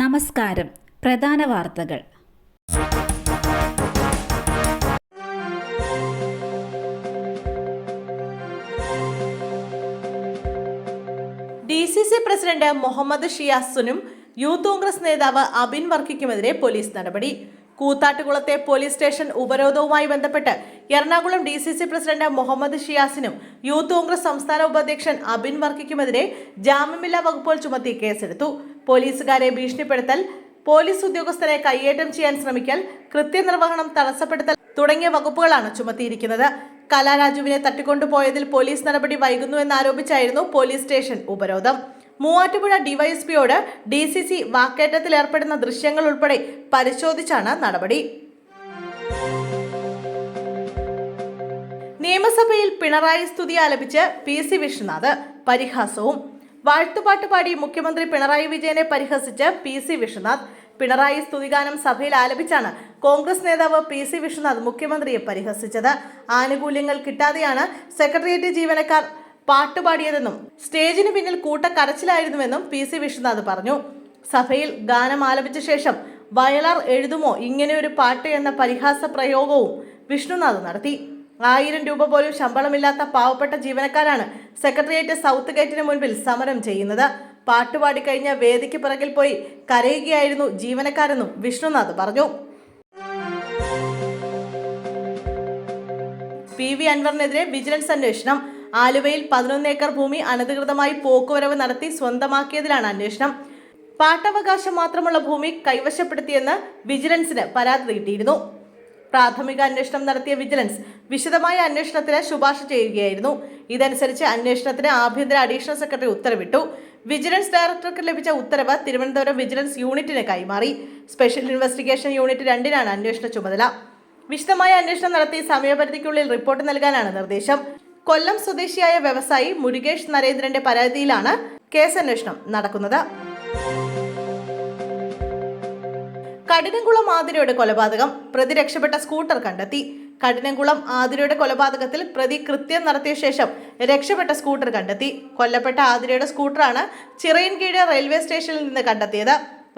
നമസ്കാരം. പ്രധാന വാർത്തകൾ. D C C president Muhammad ഷിയാസുനും youth Congress നേതാവ് അബിൻ വർക്കിക്കുമെതിരെ പോലീസ് നടപടി. കൂത്താട്ടുകുളത്തെ പോലീസ് സ്റ്റേഷൻ ഉപരോധവുമായി ബന്ധപ്പെട്ട് Ernakulam D C C president Muhammad ഷിയാസിനും youth Congress സംസ്ഥാന ഉപാധ്യക്ഷൻ അബിൻ വർക്കിക്കുമെതിരെ ജാമ്യമില്ലാ വകുപ്പുകൾ ചുമത്തി കേസെടുത്തു. പോലീസുകാരെ ഭീഷണിപ്പെടുത്തൽ പോലീസ് ഉദ്യോഗസ്ഥരെ കയ്യേറ്റം ചെയ്യാൻ ശ്രമിക്കൽ കൃത്യനിർവഹണം തടസ്സപ്പെടുത്തൽ തുടങ്ങിയ വകുപ്പുകളാണ് ചുമത്തിയിരിക്കുന്നത്. കലാരാജുവിനെ തട്ടിക്കൊണ്ടുപോയതിൽ പോലീസ് നടപടി വൈകുന്നുവെന്നാരോപിച്ചായിരുന്നു പോലീസ് സ്റ്റേഷൻ ഉപരോധം. മൂവാറ്റുപുഴ ഡിവൈഎസ്പിയോട് ഡി സി സി വാക്കേറ്റത്തിൽ ഏർപ്പെടുന്ന ദൃശ്യങ്ങൾ ഉൾപ്പെടെ പരിശോധിച്ചാണ് നടപടി. നിയമസഭയിൽ പിണറായി സ്തുതി ആലപിച്ച് പി സി വിശ്വനാഥ് പരിഹാസവും വാഴ്ത്തുപാട്ട് പാടി മുഖ്യമന്ത്രി പിണറായി വിജയനെ പരിഹസിച്ച് പി സി വിശ്വനാഥ്. പിണറായി സ്തുതിഗാനം സഭയിൽ ആലപിച്ചാണ് കോൺഗ്രസ് നേതാവ് പി സി വിശ്വനാഥ് മുഖ്യമന്ത്രിയെ പരിഹസിച്ചത്. ആനുകൂല്യങ്ങൾ കിട്ടാതെയാണ് സെക്രട്ടേറിയറ്റ് ജീവനക്കാർ പാട്ടുപാടിയതെന്നും സ്റ്റേജിന് പിന്നിൽ കൂട്ടക്കരച്ചിലായിരുന്നുവെന്നും പി സി വിശ്വനാഥ് പറഞ്ഞു. സഭയിൽ ഗാനം ആലപിച്ച ശേഷം വയലാർ എഴുതുമോ ഇങ്ങനെയൊരു പാട്ട് എന്ന പരിഹാസ പ്രയോഗവും വിഷ്ണുനാഥ് നടത്തി. ആയിരം രൂപ പോലും ശമ്പളമില്ലാത്ത പാവപ്പെട്ട ജീവനക്കാരാണ് സെക്രട്ടേറിയറ്റ് സൗത്ത് ഗേറ്റിന് മുൻപിൽ സമരം ചെയ്യുന്നത്. പാട്ടുപാടി കഴിഞ്ഞ വേദിക്ക് പിറകിൽ പോയി കരയുകയായിരുന്നു ജീവനക്കാരെന്നും വിഷ്ണുനാഥ് പറഞ്ഞു. പി വി അൻവറിനെതിരെ വിജിലൻസ് അന്വേഷണം. ആലുവയിൽ പതിനൊന്ന് ഏക്കർ ഭൂമി അനധികൃതമായി പോക്കുവരവ് നടത്തി സ്വന്തമാക്കിയതിലാണ് അന്വേഷണം. പാട്ടവകാശം മാത്രമുള്ള ഭൂമി കൈവശപ്പെടുത്തിയെന്ന് വിജിലൻസിന് പരാതി കിട്ടിയിരുന്നു പ്രാഥമിക അന്വേഷണം നടത്തിയ വിജിലൻസ് വിശദമായ അന്വേഷണത്തിന് ശുപാർശ ചെയ്യുകയായിരുന്നു. ഇതനുസരിച്ച് അന്വേഷണത്തിന് ആഭ്യന്തര അഡീഷണൽ സെക്രട്ടറി ഉത്തരവിട്ടു. വിജിലൻസ് ഡയറക്ടർക്ക് ലഭിച്ച ഉത്തരവ് തിരുവനന്തപുരം വിജിലൻസ് യൂണിറ്റിന് കൈമാറി. സ്പെഷ്യൽ ഇൻവെസ്റ്റിഗേഷൻ യൂണിറ്റ് രണ്ടിനാണ് അന്വേഷണ ചുമതല. വിശദമായ അന്വേഷണം നടത്തി സമയപരിധിക്കുള്ളിൽ റിപ്പോർട്ട് നൽകാനാണ് നിർദ്ദേശം. കൊല്ലം സ്വദേശിയായ വ്യവസായി മുരുകേഷ് നരേന്ദ്രന്റെ പരാതിയിലാണ് കേസന്വേഷണം നടക്കുന്നത്. കഠിനംകുളം ആതിരയുടെ കൊലപാതകം പ്രതി രക്ഷപ്പെട്ട സ്കൂട്ടർ കണ്ടെത്തി. കഠിനംകുളം ആതിരയുടെ കൊലപാതകത്തിൽ പ്രതി കൃത്യം നടത്തിയ ശേഷം രക്ഷപ്പെട്ട സ്കൂട്ടർ കണ്ടെത്തി. കൊല്ലപ്പെട്ട ആതിരയുടെ സ്കൂട്ടറാണ് ചിറയൻകീഴ് റെയിൽവേ സ്റ്റേഷനിൽ നിന്ന് കണ്ടെത്തിയത്.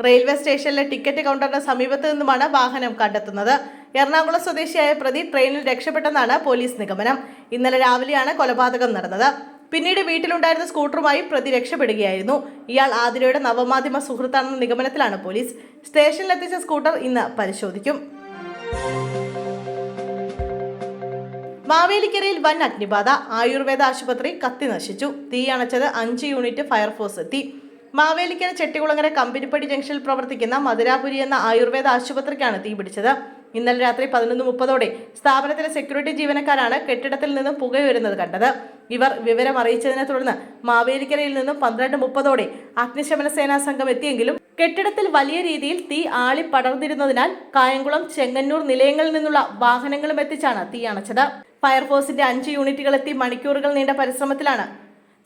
റെയിൽവേ സ്റ്റേഷനിലെ ടിക്കറ്റ് കൗണ്ടറിന് സമീപത്ത് നിന്നുമാണ് വാഹനം കണ്ടെത്തുന്നത്. എറണാകുളം സ്വദേശിയായ പ്രതി ട്രെയിനിൽ രക്ഷപ്പെട്ടെന്നാണ് പോലീസ് നിഗമനം. ഇന്നലെ രാവിലെയാണ് കൊലപാതകം നടന്നത്. പിന്നീട് വീട്ടിലുണ്ടായിരുന്ന സ്കൂട്ടറുമായി പ്രതി രക്ഷപ്പെടുകയായിരുന്നു. ഇയാൾ ആതിരയുടെ നവമാധ്യമ സുഹൃത്താണെന്ന നിഗമനത്തിലാണ് പോലീസ്. സ്റ്റേഷനിലെത്തിച്ച സ്കൂട്ടർ ഇന്ന് പരിശോധിക്കും. മാവേലിക്കരയിൽ വൻ അഗ്നിബാധ. ആയുർവേദ ആശുപത്രി കത്തി നശിച്ചു. തീയണച്ചത് അഞ്ച് യൂണിറ്റ് ഫയർഫോഴ്സ് എത്തി. മാവേലിക്കര ചെട്ടികുളങ്ങര കമ്പനിപ്പടി ജംഗ്ഷനിൽ പ്രവർത്തിക്കുന്ന മധുരാപുരി എന്ന ആയുർവേദ ആശുപത്രിക്കാണ് തീ പിടിച്ചത് ഇന്നലെ രാത്രി പതിനൊന്ന് മുപ്പതോടെ സ്ഥാപനത്തിലെ സെക്യൂരിറ്റി ജീവനക്കാരാണ് കെട്ടിടത്തിൽ നിന്നും പുകയുയരുന്നത് കണ്ടത്. ഇവർ വിവരം അറിയിച്ചതിനെ തുടർന്ന് മാവേലിക്കരയിൽ നിന്നും പന്ത്രണ്ട് മുപ്പതോടെ അഗ്നിശമന സേനാ സംഘം എത്തിയെങ്കിലും കെട്ടിടത്തിൽ വലിയ രീതിയിൽ തീ ആളി പടർന്നിരുന്നതിനാൽ കായംകുളം ചെങ്ങന്നൂർ നിലയങ്ങളിൽ നിന്നുള്ള വാഹനങ്ങളും എത്തിച്ചാണ് തീ അണച്ചത്. ഫയർഫോഴ്സിന്റെ അഞ്ച് യൂണിറ്റുകൾ എത്തി മണിക്കൂറുകൾ നീണ്ട പരിശ്രമത്തിലാണ്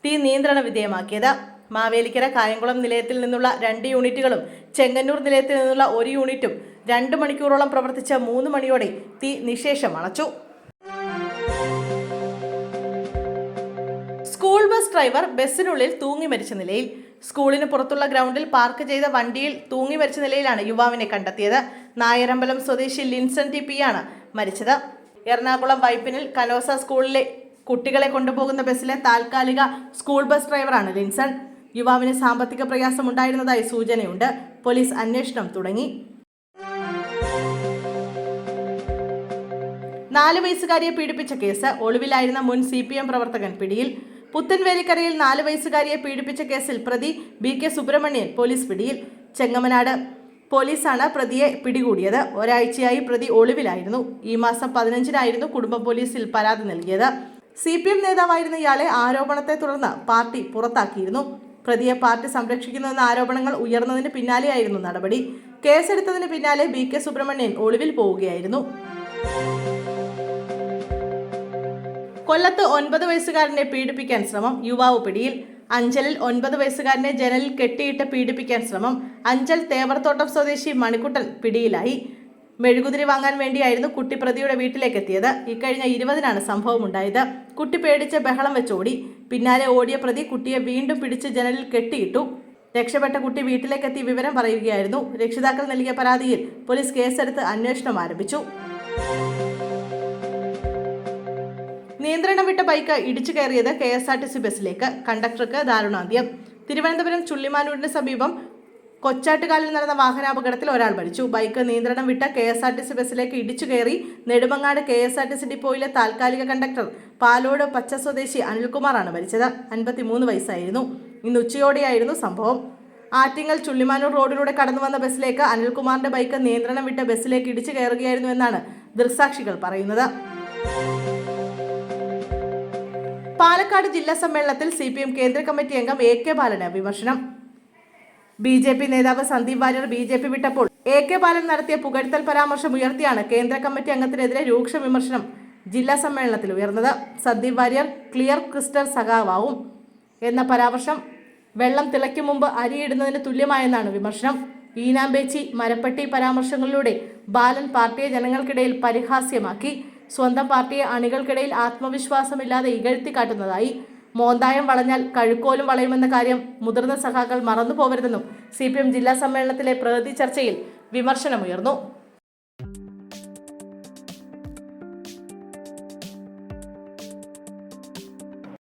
തീ നിയന്ത്രണ വിധേയമാക്കിയത്. മാവേലിക്കര കായംകുളം നിലയത്തിൽ നിന്നുള്ള രണ്ട് യൂണിറ്റുകളും ചെങ്ങന്നൂർ നിലയത്തിൽ നിന്നുള്ള ഒരു യൂണിറ്റും രണ്ട് മണിക്കൂറോളം പ്രവർത്തിച്ച മൂന്ന് മണിയോടെ തീ നിശേഷം അണച്ചു. സ്കൂൾ ബസ് ഡ്രൈവർ ബസ്സിനുള്ളിൽ തൂങ്ങി മരിച്ച നിലയിൽ. സ്കൂളിന് പുറത്തുള്ള ഗ്രൗണ്ടിൽ പാർക്ക് ചെയ്ത വണ്ടിയിൽ തൂങ്ങി മരിച്ച നിലയിലാണ് യുവാവിനെ കണ്ടെത്തിയത്. നായരമ്പലം സ്വദേശി ലിൻസൺ ടി ആണ് മരിച്ചത്. എറണാകുളം വൈപ്പിനിൽ കനോസ സ്കൂളിലെ കുട്ടികളെ കൊണ്ടുപോകുന്ന ബസ്സിലെ താൽക്കാലിക സ്കൂൾ ബസ് ഡ്രൈവറാണ് ലിൻസൺ. യുവാവിന് സാമ്പത്തിക പ്രയാസമുണ്ടായിരുന്നതായി സൂചനയുണ്ട്. പോലീസ് അന്വേഷണം തുടങ്ങി. നാല് വയസ്സുകാരിയെ പീഡിപ്പിച്ച കേസ് ഒളിവിലായിരുന്ന മുൻ സി പി എം പ്രവർത്തകൻ പിടിയിൽ. പുത്തൻവേലിക്കരയിൽ നാല് വയസ്സുകാരിയെ പീഡിപ്പിച്ച കേസിൽ പ്രതി ബി കെ സുബ്രഹ്മണ്യൻ പോലീസ് പിടിയിൽ. ചെങ്ങമനാട് പോലീസാണ് പ്രതിയെ പിടികൂടിയത്. ഒരാഴ്ചയായി പ്രതി ഒളിവിലായിരുന്നു. ഈ മാസം പതിനഞ്ചിനായിരുന്നു കുടുംബ പോലീസിൽ പരാതി നൽകിയത്. സി പി എം നേതാവായിരുന്ന ഇയാളെ ആരോപണത്തെ തുടർന്ന് പാർട്ടി പുറത്താക്കിയിരുന്നു. പ്രതിയെ പാർട്ടി സംരക്ഷിക്കുന്നുവെന്ന ആരോപണങ്ങൾ ഉയർന്നതിന് പിന്നാലെയായിരുന്നു നടപടി. കേസെടുത്തതിന് പിന്നാലെ ബി കെ സുബ്രഹ്മണ്യൻ ഒളിവിൽ പോവുകയായിരുന്നു. കൊല്ലത്ത് ഒൻപത് വയസ്സുകാരനെ പീഡിപ്പിക്കാൻ ശ്രമം യുവാവ് പിടിയിൽ. അഞ്ചലിൽ ഒൻപത് വയസ്സുകാരനെ ജനലിൽ കെട്ടിയിട്ട് പീഡിപ്പിക്കാൻ ശ്രമം. അഞ്ചൽ തേവർത്തോട്ടം സ്വദേശി മണിക്കുട്ടൻ പിടിയിലായി. മെഴുകുതിരി വാങ്ങാൻ വേണ്ടിയായിരുന്നു കുട്ടി പ്രതിയുടെ വീട്ടിലേക്ക് എത്തിയത് ഇക്കഴിഞ്ഞ ഇരുപതിനാണ് സംഭവം ഉണ്ടായത് കുട്ടി പേടിച്ച് ബഹളം വെച്ചോടി. പിന്നാലെ ഓടിയ പ്രതി കുട്ടിയെ വീണ്ടും പിടിച്ച് ജനലിൽ കെട്ടിയിട്ടു. രക്ഷപ്പെട്ട കുട്ടി വീട്ടിലേക്കെത്തി വിവരം പറയുകയായിരുന്നു. രക്ഷിതാക്കൾ നൽകിയ പരാതിയിൽ പോലീസ് കേസെടുത്ത് അന്വേഷണം ആരംഭിച്ചു. നിയന്ത്രണം വിട്ട ബൈക്ക് ഇടിച്ചു കയറിയത് K S R T C ബസ്സിലേക്ക്. കണ്ടക്ടർക്ക് ദാരുണാന്ത്യം. തിരുവനന്തപുരം ചുള്ളിമാനൂരിന് സമീപം കൊച്ചാട്ടുകാലിൽ നടന്ന വാഹനാപകടത്തിൽ ഒരാൾ മരിച്ചു. ബൈക്ക് നിയന്ത്രണം വിട്ട K S R T C ബസ്സിലേക്ക് ഇടിച്ചു കയറി Nedumangad K S R T C ഡിപ്പോയിലെ താൽക്കാലിക കണ്ടക്ടർ പാലോട് പച്ച സ്വദേശി അനിൽകുമാറാണ് മരിച്ചത്. അൻപത്തിമൂന്ന് വയസ്സായിരുന്നു. ഇന്ന് ഉച്ചയോടെയായിരുന്നു സംഭവം. ആറ്റിങ്ങൽ ചുള്ളിമാനൂർ റോഡിലൂടെ കടന്നു വന്ന ബസ്സിലേക്ക് അനിൽകുമാറിന്റെ ബൈക്ക് നിയന്ത്രണം വിട്ട ബസ്സിലേക്ക് ഇടിച്ചു കയറുകയായിരുന്നു എന്നാണ് ദൃക്സാക്ഷികൾ പറയുന്നത്. പാലക്കാട് ജില്ലാ സമ്മേളനത്തിൽ സി പി എം കേന്ദ്ര കമ്മിറ്റി അംഗം എ കെ ബാലന് വിമർശനം. ബി ജെ പി നേതാവ് Sandeep Warrier B J P വിട്ടപ്പോൾ A K Balan നടത്തിയ പുകഴ്ത്തൽ പരാമർശം ഉയർത്തിയാണ് കേന്ദ്ര കമ്മിറ്റി അംഗത്തിനെതിരെ രൂക്ഷ വിമർശനം ജില്ലാ സമ്മേളനത്തിൽ ഉയർന്നത്. സന്ദീപ് വാര്യർ ക്ലിയർ ക്രിസ്റ്റൽ സഖാവാവും എന്ന പരാമർശം വെള്ളം തിളയ്ക്കും മുമ്പ് അരിയിടുന്നതിന് തുല്യമായെന്നാണ് വിമർശനം. ഈനാമ്പേച്ചി മരപ്പട്ടി പരാമർശങ്ങളിലൂടെ ബാലൻ പാർട്ടിയെ ജനങ്ങൾക്കിടയിൽ പരിഹാസ്യമാക്കി. സ്വന്തം പാർട്ടിയെ അണികൾക്കിടയിൽ ആത്മവിശ്വാസമില്ലാതെ ഇകഴ്ത്തി കാട്ടുന്നതായി. മോന്തായം വളഞ്ഞാൽ കഴുക്കോലും വളയുമെന്ന കാര്യം മുതിർന്ന സഖാക്കൾ മറന്നു പോകരുതെന്നും സി ജില്ലാ സമ്മേളനത്തിലെ പ്രഗതി ചർച്ചയിൽ വിമർശനമുയർന്നു.